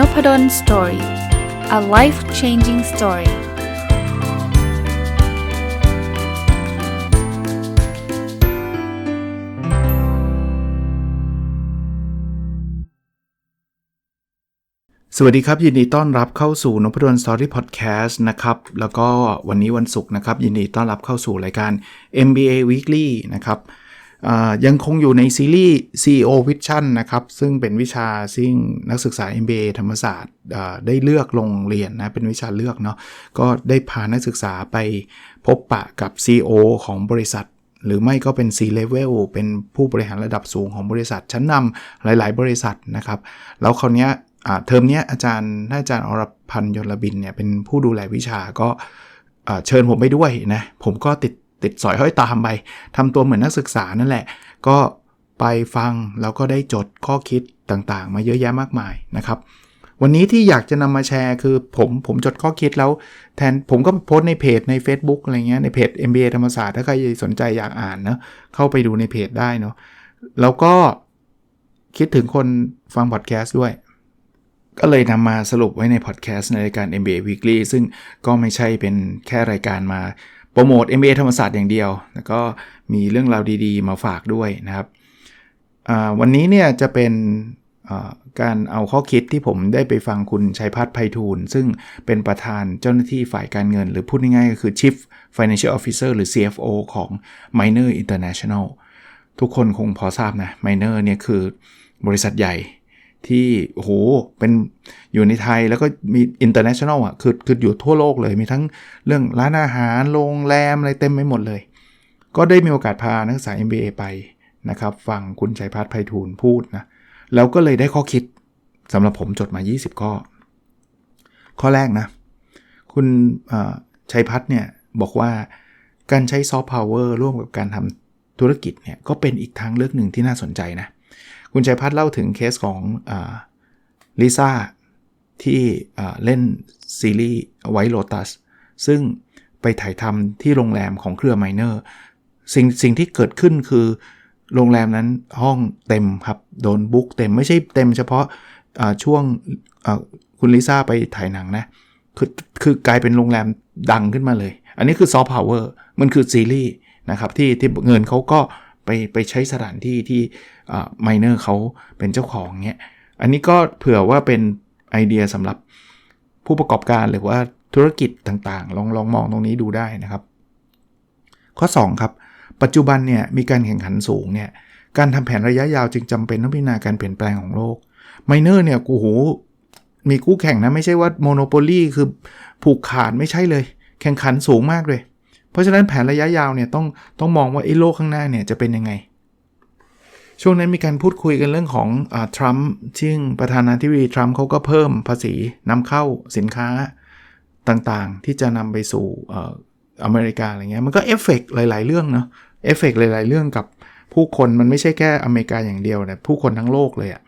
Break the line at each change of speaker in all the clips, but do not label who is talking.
n o p ด d o สตอรี่ a life changing story สวัสดีครับ ยินดีต้อนรับเข้าสู่นพดลสตอรี่พอดแคสต์นะครับ แล้วก็วันนี้วันศุกร์นะครับ ยินดีต้อนรับเข้าสู่รายการ MBA Weekly นะครับ ยังคงอยู่ในซีรีส์ CEO Vision นะครับ ซึ่งเป็นวิชาซึ่งนักศึกษา MBA ธรรมศาสตร์ได้เลือกลงเรียนนะ เป็นวิชาเลือกเนาะก็ได้พานักศึกษาไปพบปะกับ CEO ของบริษัท หรือไม่ก็เป็น C-level เป็นผู้บริหารระดับสูงของบริษัท ชั้นนำหลาย ๆ บริษัทนะครับ แล้วคราวนี้เทอมนี้อาจารย์อาจารย์อรพันธ์ยลบินเนี่ยเป็นผู้ดูแลวิชาก็เชิญผมไปด้วยนะ ผมก็ติด ติดสอยห้อยตามไปทำตัวเหมือนนักศึกษานั่นแหละ ก็ไปฟังแล้วก็ได้จดข้อคิดต่างๆ มาเยอะแยะมากมายนะครับ วันนี้ที่อยากจะนำมาแชร์คือผมผมจดข้อคิดแล้ว แทนผมก็โพสในเพจใน Facebook อะไรเงี้ยในเพจ MBA ธรรมศาสตร์ถ้าใครสนใจอยากอ่านเนะเข้าไปดูในเพจได้เนาะแล้วก็คิดถึงคนฟังพอดแคสต์ด้วย ก็เลยนำมาสรุปไว้ในพอดแคสต์ในรายการ MBA Weekly ซึ่งก็ไม่ใช่เป็นแค่รายการมา โปรโมท MBA ธรรมศาสตร์อย่างเดียว แล้วก็มีเรื่องราวดีๆ มาฝากด้วยนะครับ วันนี้เนี่ยจะเป็นการเอาข้อคิดที่ผมได้ไปฟังคุณชัยพัฒน์ไพฑูรย์ซึ่งเป็นประธานเจ้าหน้าที่ฝ่ายการเงิน หรือพูดง่ายๆก็คือ Chief Financial Officer หรือ CFO ของ Miner International ทุกคนคงพอทราบนะ Miner เนี่ยคือบริษัทใหญ่ ที่โอ้โหเป็นอยู่ในไทยแล้วก็มีอินเตอร์เนชั่นแนลอะคือคืออยู่ทั่วโลกเลยมีทั้งเรื่องร้านอาหารโรงแรมอะไรเต็มไปหมดเลย ก็ได้มีโอกาสพานักศึกษา MBA ไปนะครับฟังคุณชัยพัฒน์ไพฑูรย์พูดนะแล้วก็เลยได้ข้อคิดสำหรับผมจดมา 20 ข้อ ข้อแรกนะ คุณชัยพัฒน์เนี่ยบอกว่าการใช้ซอฟต์พาวเวอร์ร่วมกับการทำธุรกิจเนี่ยก็เป็นอีกทางเลือกหนึ่งที่น่าสนใจนะเคุณชัยพัฒน์เล่าถึงเคสของลิซ่าที่เล่นซีรีส์ไวโ o ตัสซึ่งไปถ่ายทำที่โรงแรมของเครือไมเนอร์สิ่งสิ่งที่เกิดขึ้นคือ โรงแรมนั้นห้องเต็มครับ โดนบุ๊กเต็มไม่ใช่เต็มเฉพาะช่วงคุณลิซ่าไปถ่ายหนังนะคือคือกลายเป็นโรงแรมดังขึ้นมาเลย อันนี้คือซอฟต์พาวเวอร์มันคือซีรีส์นะครับที่ที่เงินเขาก็ ไปไปใช้สถานที่ที่ไมเนอร์เขาเป็นเจ้าของเงี้ย อันนี้ก็เผื่อว่าเป็นไอเดียสำหรับผู้ประกอบการหรือว่าธุรกิจต่างๆ ลองลองมองตรงนี้ดูได้นะครับ ข้อ 2 ครับ ปัจจุบันเนี่ยมีการแข่งขันสูงเนี่ยการทำแผนระยะยาวจึงจำเป็นต้องพิจารณาการเปลี่ยนแปลงของโลกไมเนอร์เนี่ยกูโหมีคู่แข่งนะ ไม่ใช่ว่าโมโนโปลีคือผูกขาดไม่ใช่เลย แข่งขันสูงมากเลย เพราะฉะนั้นแผนระยะยาวเนี่ยต้องต้องมองว่าไอ้โลกข้างหน้าเนี่ยจะเป็นยังไง ช่วงนั้นมีการพูดคุยกันเรื่องของทรัมป์ซึ่งประธานาธิบดีทรัมป์เขาก็เพิ่มภาษีนำเข้าสินค้าต่างๆ ที่จะนำไปสู่อเมริกาอะไรเงี้ยมันก็เอฟเฟกหลาย ๆ เรื่องเนาะเอฟเฟกหลาย ๆ เรื่องกับผู้คนมันไม่ใช่แค่อเมริกาอย่างเดียวแต่ผู้คนทั้งโลกเลยอะ่ะ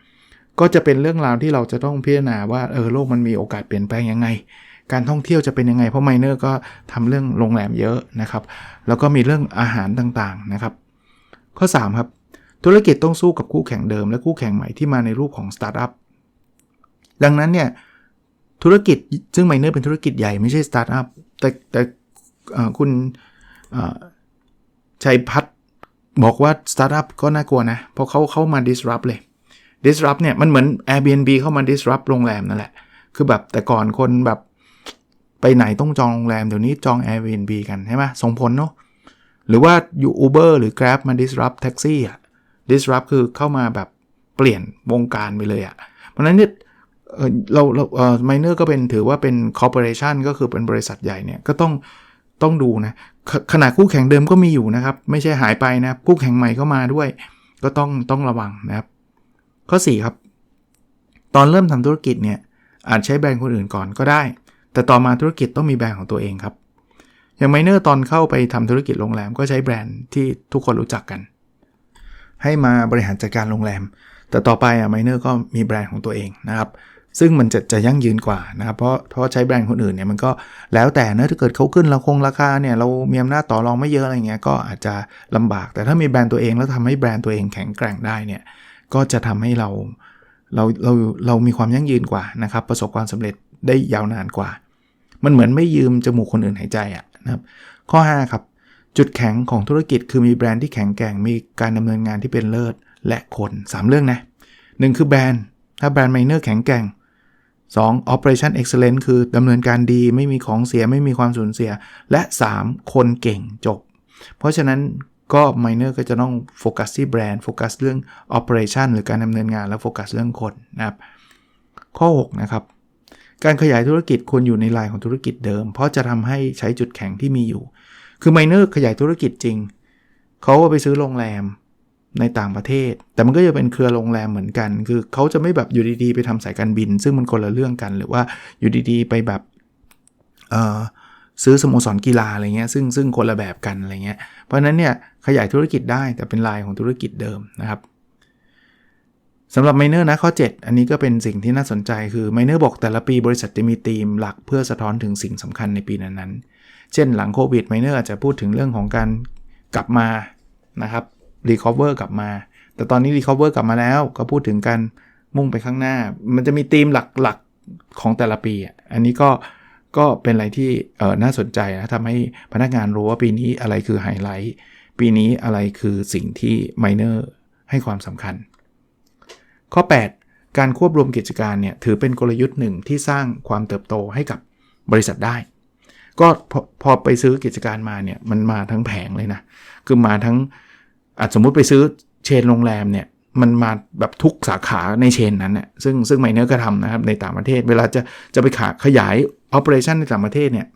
ก็จะเป็นเรื่องราวที่เราจะต้องพิจารณาว่าเออโลกมันมีโอกาสเปลี่ยนแปลงยังไง การท่องเที่ยวจะเป็นยังไง เพราะไมเนอร์ก็ทำเรื่องโรงแรมเยอะนะครับ แล้วก็มีเรื่องอาหารต่างๆนะครับ ข้อ 3 ครับ ธุรกิจต้องสู้กับคู่แข่งเดิม และคู่แข่งใหม่ที่มาในรูปของสตาร์ทอัพดังนั้นเนี่ยธุรกิจซึ่งไมเนอร์เป็นธุรกิจใหญ่ไม่ใช่สตาร์ทอัพแต่แต่คุณชัยพัฒบอกว่าสตาร์ทอัพก็น่ากลัวนะ เพราะเขาเข้ามา disrupt เลย disrupt เนี่ยมันเหมือน Airbnb เข้ามา disrupt โรงแรมนั่นแหละ คือแบบแต่ก่อนคนแบบ ไปไหนต้องจองโรงแรม เดี๋ยวนี้จอง Airbnb กันใช่ไหมส่งผลเนาะหรือว่าอยู่ Uber หรือ Grab มา disrupt แท็กซี่อะ disrupt คือเข้ามาแบบเปลี่ยนวงการไปเลยอะ่ะ เพราะนั้นเนี่ยเราเราเอ่อ miner ก็เป็นถือว่าเป็น corporation ก็คือเป็นบริษัทใหญ่เนี่ย ก็ต้องต้องดูนะขขนาดคู่แข่งเดิมก็มีอยู่นะครับ ไม่ใช่หายไปนะคู่แข่งใหม่ก็มาด้วย ก็ต้องต้องระวังนะครับ ข้อ 4 ครับ ตอนเริ่มทำธุรกิจเนี่ยอาจใช้แบรนด์คนอื่นก่อนก็ได้ แต่ต่อมาธุรกิจต้องมีแบรนด์ของตัวเองครับ อย่างไมเนอร์ตอนเข้าไปทำธุรกิจโรงแรมก็ใช้แบรนด์ที่ทุกคนรู้จักกัน ให้มาบริหารจัดการโรงแรม แต่ต่อไปอะไมเนอร์ก็มีแบรนด์ของตัวเองนะครับ ซึ่งมันจะจะยั่งยืนกว่านะครับ เพราะเพราะใช้แบรนด์คนอื่นเนี่ยมันก็แล้วแต่นะถ้าเกิดเขาขึ้นเราคงราคาเนี่ยเรามีอำนาจต่อรองไม่เยอะอะไรเงี้ยก็อาจจะลำบาก แต่ถ้ามีแบรนด์ตัวเองแล้วทำให้แบรนด์ตัวเองแข็งแกร่งได้เนี่ยก็จะทำให้เราเราเราเรามีความยั่งยืนกว่านะครับ ประสบความสำเร็จได้ยาวนานกว่า มันเหมือนไม่ยืมจมูกคนอื่นหายใจอะนะครับ ข้อ 5 ครับ จุดแข็งของธุรกิจคือมีแบรนด์ที่แข็งแกร่ง มีการดำเนินงานที่เป็นเลิศและคน 3 เรื่องนะหนึ่งคือแบรนด์ ถ้าแบรนด์ไมเนอร์แข็งแกร่ง 2. operation excellence คือดำเนินการดีไม่มีของเสียไม่มีความสูญเสีย และ 3. คนเก่งจบ เพราะฉะนั้นก็ miner ก็จะต้องโฟกัสที่แบรนด์โฟกัสเรื่อง operation หรือการดำเนินงาน แล้วโฟกัสเรื่องคนนะครับ ข้อ 6 นะครับ การขยายธุรกิจควรอยู่ในลายของธุรกิจเดิม เพราะจะทำให้ใช้จุดแข็งที่มีอยู่ คือ miner ขยายธุรกิจจริง เขาไปซื้อโรงแรมในต่างประเทศ แต่มันก็จะเป็นเครือโรงแรมเหมือนกัน คือเขาจะไม่แบบอยู่ดีๆ ไปทำสายการบิน ซึ่งมันคนละเรื่องกัน หรือว่าอยู่ดีๆ ไปแบบซื้อสโมสรกีฬาอะไรเงี้ยซึ่งซึ่งคนละแบบกันอะไรเงี้ยเพราะนั้นเนี่ยขยายธุรกิจได้แต่เป็นลายของธุรกิจเดิมนะครับ สำหรับไมเนอร์นะข้อ 7 อันนี้ก็เป็นสิ่งที่น่าสนใจคือไมเนอร์บอกแต่ละปีบริษัทจะมีธีมหลักเพื่อสะท้อนถึงสิ่งสำคัญในปีนั้นๆ เช่นหลังโควิดไมเนอร์อาจจะพูดถึงเรื่องของการกลับมานะครับรีคอเวอร์กลับมา แต่ตอนนี้รีคอเวอร์กลับมาแล้วก็พูดถึงการมุ่งไปข้างหน้า มันจะมีธีมหลักๆของแต่ละปี อันนี้ก็ก็เป็นอะไรที่เออน่าสนใจนะทำให้พนักงานรู้ว่าปีนี้อะไรคือไฮไลท์ปีนี้อะไรคือสิ่งที่ไมเนอร์ให้ความสำคัญ ข้อ 8 การควบรวมกิจการเนี่ยถือเป็นกลยุทธ์หนึ่งที่สร้างความเติบโตให้กับบริษัทได้ ก็พอพอไปซื้อกิจการมาเนี่ยมันมาทั้งแผงเลยนะ คือมาทั้งอาจสมมุติไปซื้อเชนโรงแรมเนี่ยมันมาแบบทุกสาขาในเชนนั้นเนี่ยซึ่งซึ่งไมเนอร์ก็ทำนะครับในต่างประเทศ เวลาจะจะไปขาขยาย operation ในต่างประเทศเนี่ย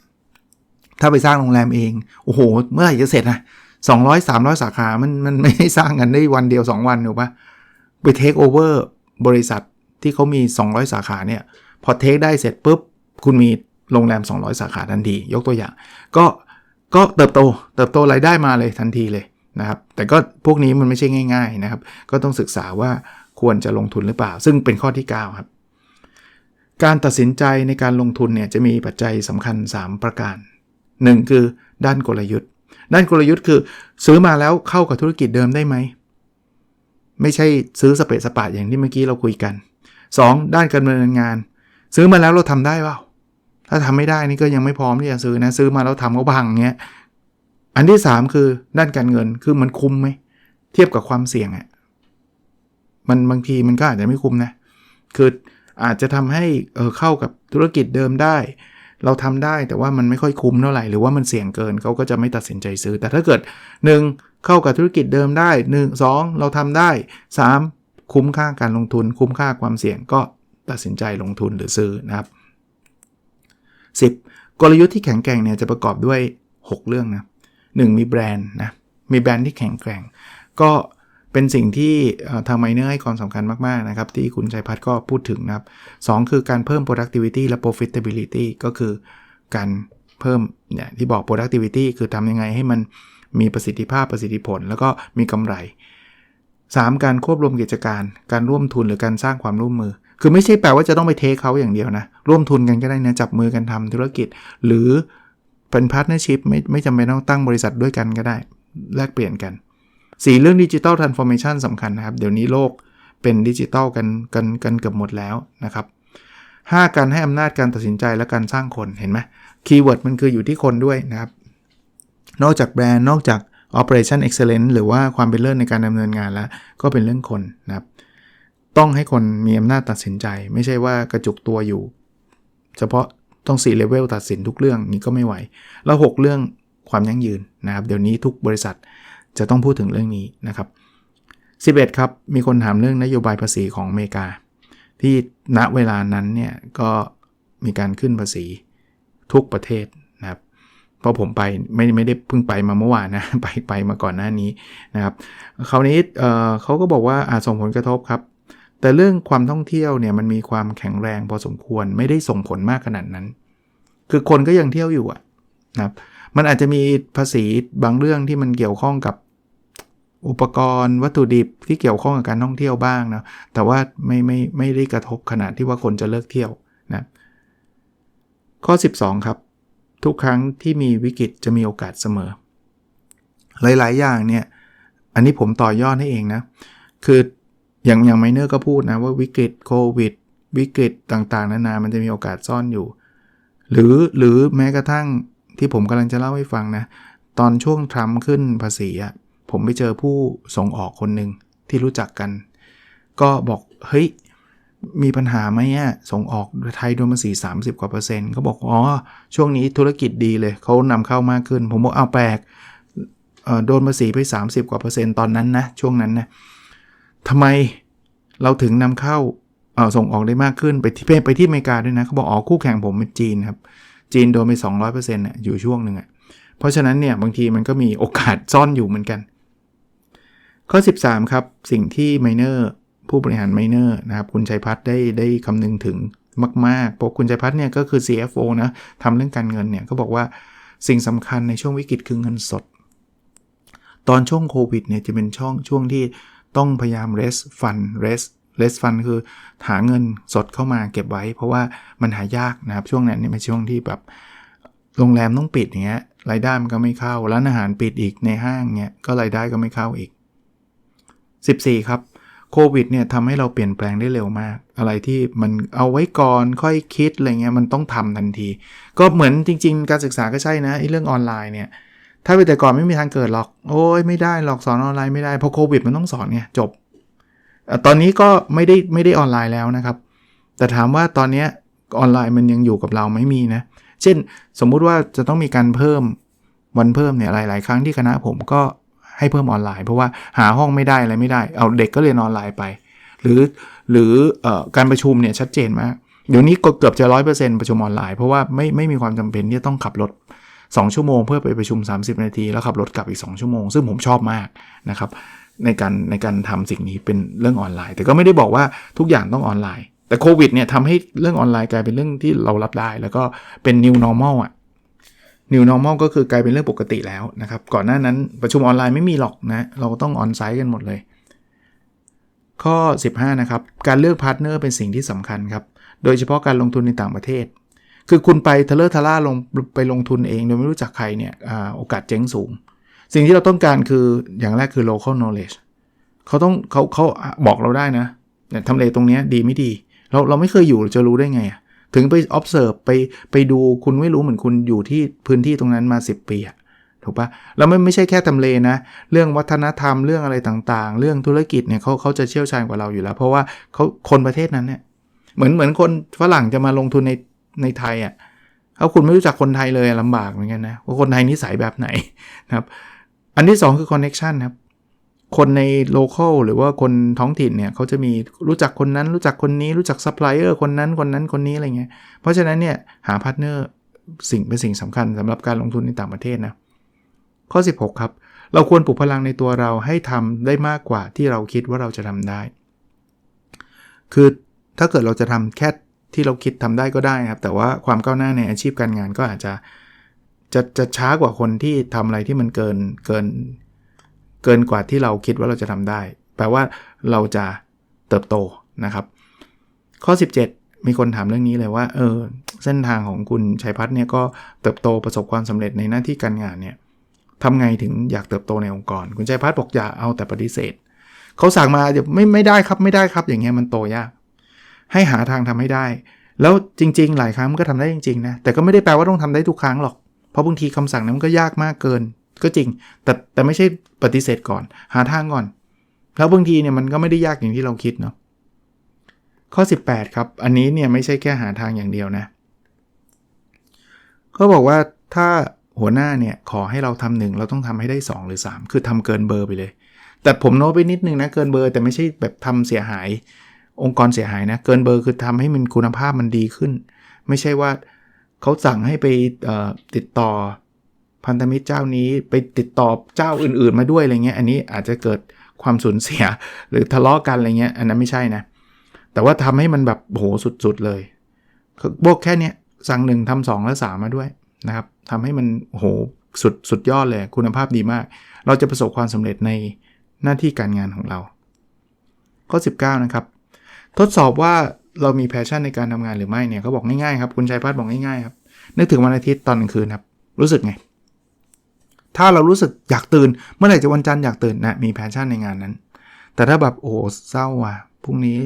ถ้าไปสร้างโรงแรมเอง โอ้โห เมื่อไหร่จะเสร็จนะ200 300 สาขา มันมันไม่ได้สร้างกันได้วันเดียว 2 วันถูกปะ ไปเทคโอเวอร์บริษัทที่เขามี 200 สาขาเนี่ย พอเทคได้เสร็จปุ๊บ คุณมีโรงแรม 200 สาขาทันที ยกตัวอย่าง ก็ก็เติบโต เติบโตรายได้มาเลยทันทีเลยนะครับ แต่ก็พวกนี้มันไม่ใช่ง่าย ๆนะครับ ก็ต้องศึกษาว่าควรจะลงทุนหรือเปล่า ซึ่งเป็นข้อที่ 9 ครับ การตัดสินใจในการลงทุนเนี่ยจะมีปัจจัยสำคัญ 3 ประการ 1 คือด้านกลยุทธ์ ด้านกลยุทธ์คือ ซื้อมาแล้วเข้ากับธุรกิจเดิมได้ไหม ไม่ใช่ซื้อสเปซสปาอย่างที่เมื่อกี้เราคุยกัน 2. ด้านการดำเนินงาน ซื้อมาแล้วเราทำได้เปล่าถ้าทำไม่ได้นี่ก็ยังไม่พร้อมที่จะซื้อนะซื้อมาแล้วทำก็พังเงี้ยอันที่ 3 คือด้านการเงินคือมันคุ้มไหมเทียบกับความเสี่ยงอะ่ะมันบางทีมันก็อาจจะไม่คุ้มนะคืออาจจะทำให้เออเข้ากับธุรกิจเดิมได้ เราทำได้แต่ว่ามันไม่ค่อยคุ้มเท่าไหร่หรือว่ามันเสี่ยงเกินเขาก็จะไม่ตัดสินใจซื้อ แต่ถ้าเกิด 1. เข้ากับธุรกิจเดิมได้ 1 2 เราทำได้ 3. คุ้มค่าการลงทุน คุ้มค่าความเสี่ยงก็ตัดสินใจลงทุนหรือซื้อนะครับ 10. กลยุทธ์ที่แข็งแกร่งเนี่ยจะประกอบด้วย 6 เรื่องนะ 1. มีแบรนด์นะมีแบรนด์ที่แข็งแกร่ง ก็ เป็นสิ่งที่ทางไมเนอร์ให้ความสำคัญมากๆนะครับที่คุณชัยพัฒน์ก็พูดถึงนะครับ2คือการเพิ่ม productivity และ profitability ก็คือการเพิ่มเนี่ยที่บอก productivity คือทำยังไงให้มันมีประสิทธิภาพประสิทธิผล แล้วก็มีกำไร 3. การควบรวมกิจการ การร่วมทุนหรือการสร้างความร่วมมือ คือไม่ใช่แปลว่าจะต้องไปเทคเขาอย่างเดียวนะ ร่วมทุนกันก็ได้นะ จับมือกันทำธุรกิจ หรือเป็นพาร์ทเนอร์ชิพไม่ไม่จำเป็นต้องตั้งบริษัทด้วยกันก็ได้ แลกเปลี่ยนกัน สีเรื่องดิจิตอลทรานส์ฟอร์เมชันสำคัญนะครับ เดี๋ยวนี้โลกเป็นดิจิตอลกันกันกันเกือบหมดแล้วนะครับ 5. การให้อำนาจการตัดสินใจและการสร้างคนเห็นไหมคีย์เวิร์ดมันคืออยู่ที่คนด้วยนะครับ นอกจากแบรนด์นอกจาก Operation Excellence หรือว่าความเป็นเลิศในการดำเนินงานแล้ว ก็เป็นเรื่องคนนะครับ ต้องให้คนมีอำนาจตัดสินใจ ไม่ใช่ว่ากระจุกตัวอยู่ เฉพาะต้อง4เลเวลตัดสินทุกเรื่องนี้ก็ไม่ไหว แล้ว 6 เรื่องความยั่งยืนนะครับ เดี๋ยวนี้ทุกบริษัท จะต้องพูดถึงเรื่องนี้นะครับ 11 ครับ มีคนถามเรื่องนโยบายภาษีของอเมริกา ที่ณเวลานั้นเนี่ยก็มีการขึ้นภาษีทุกประเทศนะครับเพราะผมไปไม่ไม่ได้เพิ่งไปมาเมื่อวานนะไปไปมาก่อนหน้านี้นะครับคราวนี้เเขาก็บอกว่าอาจส่งผลกระทบครับ แต่เรื่องความท่องเที่ยวเนี่ยมันมีความแข็งแรงพอสมควรไม่ได้ส่งผลมากขนาดนั้น คือคนก็ยังเที่ยวอยู่อะนะครับมันอาจจะมีภาษีบางเรื่องที่มันเกี่ยวข้องกับ อุปกรณ์วัตถุดิบที่เกี่ยวข้องกับการท่องเที่ยวบ้างนะแต่ว่าไม่ไม่ไม่ได้กระทบขนาดที่ว่าคนจะเลิกเที่ยวนะข้อ 12 ครับ ทุกครั้งที่มีวิกฤตจะมีโอกาสเสมอ หลาย ๆ อย่างเนี่ย อันนี้ผมต่อยอดให้เองนะ คืออย่างอย่างไมเนอร์ก็พูดนะว่าวิกฤตโควิด วิกฤตต่าง ๆ นานา มันจะมีโอกาสซ่อนอยู่ หรือหรือแม้กระทั่งที่ผมกำลังจะเล่าให้ฟังนะ ตอนช่วงทรัมป์ขึ้นภาษีอะ ผมไปเจอผู้ส่งออกคนหนึ่งที่รู้จักกัน ก็บอกเฮ้ยมีปัญหาไหมอะส่งออกไทยโดนภาษี30 กว่าเปอร์เซ็นต์เขาบอกอ๋อช่วงนี้ธุรกิจดีเลยเขานำเข้ามากขึ้น ผมบอกเอาแปลกโดนภาษีไป 30 กว่าเปอร์เซ็นต์ตอนนั้นนะช่วงนั้นนะทำไมเราถึงนำเข้าาส่งออกได้มากขึ้นไปที่ไปที่อเมริกาด้วยนะเขาบอกอ๋อคู่แข่งผมเป็นจีนครับจีนโดนไป 200%อะอยู่ช่วงหนึ่งอะเพราะฉะนั้นเนี่ยบางทีมันก็มีโอกาสซ่อนอยู่เหมือนกัน ข้อ 13 ครับ สิ่งที่ไมเนอร์ผู้บริหารไมเนอร์นะครับคุณชัยพัฒน์ได้ได้คำนึงถึงมากๆเพราะคุณชัยพัฒน์เนี่ยก็คือ CFO นะทำเรื่องการเงินเนี่ยก็บอกว่าสิ่งสำคัญในช่วงวิกฤตคือเงินสด ตอนช่วงโควิดเนี่ยจะเป็นช่วงช่วงที่ต้องพยายาม raise fund raise raise fund คือหาเงินสดเข้ามาเก็บไว้ เพราะว่ามันหายากนะครับช่วงนั้นเนี่ยเป็นช่วงที่แบบโรงแรมต้องปิดอย่างเงี้ยรายได้มันก็ไม่เข้าร้านอาหารปิดอีกในห้างเงี้ยก็รายได้ก็ไม่เข้าอีก 14 ครับโควิดเนี่ยทำให้เราเปลี่ยนแปลงได้เร็วมาก อะไรที่มันเอาไว้ก่อนค่อยคิดอะไรเงี้ยมันต้องทำทันที ก็เหมือนจริง ๆ การศึกษาก็ใช่นะไอ้เรื่องออนไลน์เนี่ยถ้าไปแต่ก่อนไม่มีทางเกิดหรอก โอ้ยไม่ได้หรอกสอนออนไลน์ไม่ได้เพราะโควิดมันต้องสอนไงจบ ตอนนี้ก็ไม่ได้ไม่ได้ออนไลน์แล้วนะครับ แต่ถามว่าตอนนี้ออนไลน์มันยังอยู่กับเราไม่มีนะ เช่นสมมุติว่าจะต้องมีการเพิ่มวันเพิ่มเนี่ยหลาย ๆ ครั้งที่คณะผมก็ ให้เพิ่มออนไลน์ เพราะว่าหาห้องไม่ได้อะไรไม่ได้ เอาเด็กก็เรียนออนไลน์ไป หรือหรืออการประชุมเนี่ยชัดเจนมากเดี๋ยวนี้ก็เกือบจะร้อยเปอร์เซ็นต์ประชุมออนไลน์เพราะว่าไม่ไม่มีความจำเป็นที่ต้องขับรถ 2 ชั่วโมงเพื่อไปประชุม 30 นาที แล้วขับรถกลับอีก 2 ชั่วโมง ซึ่งผมชอบมากนะครับในการในการทำสิ่งนี้เป็นเรื่องออนไลน์ แต่ก็ไม่ได้บอกว่าทุกอย่างต้องออนไลน์ แต่โควิดเนี่ยทำให้เรื่องออนไลน์กลายเป็นเรื่องที่เรารับได้ แล้วก็เป็น new normal อะ new normal ก็คือกลายเป็นเรื่องปกติแล้วนะครับ ก่อนหน้านั้นประชุมออนไลน์ไม่มีหรอกนะ เราต้องออนไซต์กันหมดเลย ข้อ 15 นะครับ การเลือกพาร์ทเนอร์เป็นสิ่งที่สำคัญครับ โดยเฉพาะการลงทุนในต่างประเทศ คือคุณไปทะเลทะล่าลงไปลงทุนเองโดยไม่รู้จักใครเนี่ยอโอกาสเจ๊งสูง สิ่งที่เราต้องการคืออย่างแรกคือ local knowledge เขาต้องเขาเขาบอกเราได้นะเนี่ยทำเลตรงนี้ดีไม่ดี เราเราไม่เคยอยู่จะรู้ได้ไงอะ ถึงไป observe ไปไปดูคุณไม่รู้เหมือนคุณอยู่ที่พื้นที่ตรงนั้นมา 10 ปีอะถูกปะแล้วไม่ไม่ใช่แค่ทำเลนะ เรื่องวัฒนธรรมเรื่องอะไรต่างๆ เรื่องธุรกิจเนี่ยเขาเขาจะเชี่ยวชาญกว่าเราอยู่แล้ว เพราะว่าเขาคนประเทศนั้นเนี่ยเหมือนเหมือนคนฝรั่งจะมาลงทุนในในไทยอะ่ะถ้าคุณไม่รู้จักคนไทยเลยลำบากเหมือนกันนะว่าคนไทยนิสัยแบบไหนนะครับ อันที่ 2 คือ connection ครับ คนในโลเคอลหรือว่าคนท้องถิ่นเนี่ยเขาจะมีรู้จักคนนั้นรู้จักคนนี้รู้จักซัพพลายเออร์คนนั้นคนนั้นคนนี้อะไรเงี้ยเพราะฉะนั้นเนี่ยหาพาร์ทเนอร์สิ่งเป็นสิ่งสำคัญสำหรับการลงทุนในต่างประเทศนะข้อ 16 ครับ เราควรปลุกพลังในตัวเราให้ทำได้มากกว่าที่เราคิดว่าเราจะทำได้ คือถ้าเกิดเราจะทำแค่ที่เราคิดทำได้ก็ได้ครับ แต่ว่าความก้าวหน้าในอาชีพการงานก็อาจจะจะจะช้ากว่าคนที่ทำอะไรที่มันเกินเกิน เกินกว่าที่เราคิดว่าเราจะทำได้ แปลว่าเราจะเติบโตนะครับ ข้อ 17 มีคนถามเรื่องนี้เลยว่าเออเส้นทางของคุณชัยพัฒน์เนี่ยก็เติบโตประสบความสำเร็จในหน้าที่การงานเนี่ยทำไงถึงอยากเติบโตในองค์กร คุณชัยพัฒน์บอกอย่าเอาแต่ปฏิเสธเขาสั่งมาเดี๋ยวไม่ไม่ได้ครับไม่ได้ครับ อย่างเงี้ยมันโตยาก ให้หาทางทำให้ได้ แล้วจริง ๆ หลายครั้งมันก็ทำได้จริงๆนะแต่ก็ไม่ได้แปลว่าต้องทำได้ทุกครั้งหรอกเพราะบางทีคำสั่งนั้นมันก็ยากมากเกิน ก็จริง แต่แต่ไม่ใช่ปฏิเสธก่อน หาทางก่อน แล้วบางทีเนี่ยมันก็ไม่ได้ยากอย่างที่เราคิดเนาะข้อ 18 ครับ อันนี้เนี่ยไม่ใช่แค่หาทางอย่างเดียวนะเขาบอกว่าถ้าหัวหน้าเนี่ยขอให้เราทำหนึ่งเราต้องทำให้ได้ 2 หรือ 3 คือทำเกินเบอร์ไปเลย แต่ผมโน้ตไปนิดนึงนะ เกินเบอร์แต่ไม่ใช่แบบทำเสียหาย องค์กรเสียหายนะ เกินเบอร์คือทำให้มันคุณภาพมันดีขึ้น ไม่ใช่ว่าเขาสั่งให้ไปติดต่อ พันธมิตรเจ้านี้ไปติดต่อเจ้าอื่นๆมาด้วยอะไรเงี้ยอันนี้อาจจะเกิดความสูญเสียหรือทะเลาะกันอะไรเงี้ยอันนั้นไม่ใช่นะ แต่ว่าทำให้มันแบบโหสุดๆเลยบอกแค่เนี้ยสั่งหนึ่งทำสองและสามมาด้วยนะครับทำให้มันโหสุดสุดยอดเลยคุณภาพดีมาก เราจะประสบความสำเร็จในหน้าที่การงานของเรา ข้อ 19 นะครับ ทดสอบว่าเรามีแพชชั่นในการทำงานหรือไม่เนี่ยเขาบอกง่ายๆครับ คุณชัยพัฒน์บอกง่ายๆครับ นึกถึงวันอาทิตย์ตอนกลางคืนครับ รู้สึกไง ถ้าเรารู้สึกอยากตื่น เมื่อไหร่จะวันจันทร์อยากตื่นนะมีแพชชั่นในงานนั้น แต่ถ้าแบบโอ้เศร้าว่ะพรุ่งนี้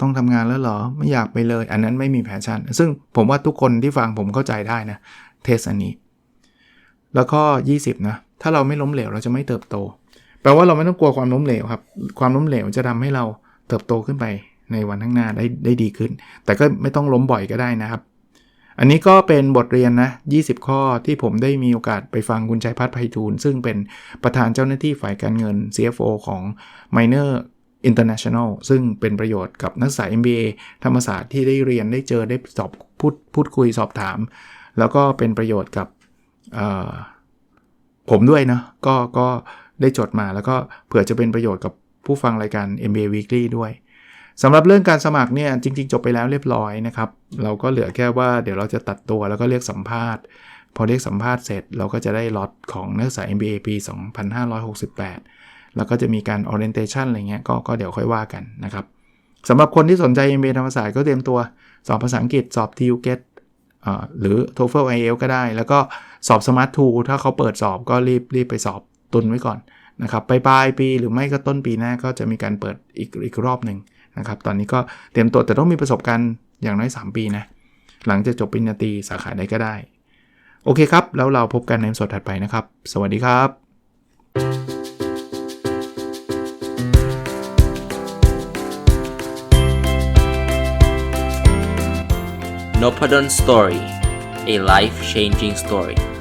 ต้องทำงานแล้วเหรอ ไม่อยากไปเลย อันนั้นไม่มีแพชชั่น ซึ่งผมว่าทุกคนที่ฟังผมเข้าใจได้นะเทสอันนี้ แล้วก็ 20 นะ ถ้าเราไม่ล้มเหลวเราจะไม่เติบโต แปลว่าเราไม่ต้องกลัวความล้มเหลวครับ ความล้มเหลวจะทำให้เราเติบโตขึ้นไปในวันข้างหน้าได้ได้ดีขึ้น แต่ก็ไม่ต้องล้มบ่อยก็ได้นะครับ อันนี้ก็เป็นบทเรียนนะ 20 ข้อที่ผมได้มีโอกาสไปฟังคุณชัยพัฒน์ไพฑูรย์ซึ่งเป็นประธานเจ้าหน้าที่ฝ่ายการเงิน CFO ของ Miner International ซึ่งเป็นประโยชน์กับนักศึกษา MBA ธรรมศาสตร์ที่ได้เรียนได้เจอได้สอบพูดพูดคุยสอบถาม แล้วก็เป็นประโยชน์กับผมด้วยเนาะก็ก็ได้จดมาแล้วก็เผื่อจะเป็นประโยชน์กับผู้ฟังรายการ MBA Weekly ด้วย สำหรับเรื่องการสมัครเนี่ยจริง ๆ จบไปแล้วเรียบร้อยนะครับ เราก็เหลือแค่ว่าเดี๋ยวเราจะตัดตัวแล้วก็เรียกสัมภาษณ์ พอเรียกสัมภาษณ์เสร็จเราก็จะได้ล็อตของนักศึกษา MBA ปี 2568 แล้วก็จะมีการ orientation อะไรเงี้ยก็ก็เดี๋ยวค่อยว่ากันนะครับสำหรับคนที่สนใจ MBA ธรรมศาสตร์ก็เตรียมตัวสอบภาษาอังกฤษสอบ TU GET อ่าหรือ TOEFL IELTS ก็ได้ แล้วก็สอบ Smart 2ถ้าเขาเปิดสอบก็รีบรีบไปสอบตุนไว้ก่อนนะครับไปปลายปีหรือไม่ก็ต้นปีหน้าก็จะมีการเปิดอีกอีกรอบหนึ่ง นะครับ ตอนนี้ก็เตรียมตัวแต่ต้องมีประสบการณ์อย่างน้อย 3 ปีนะ หลังจากจบปริญญาตรีสาขาใดก็ได้ โอเคครับ แล้วเราพบกันในสดถัดไปนะครับ สวัสดีครับ
n o p a d o n Story, a life changing story.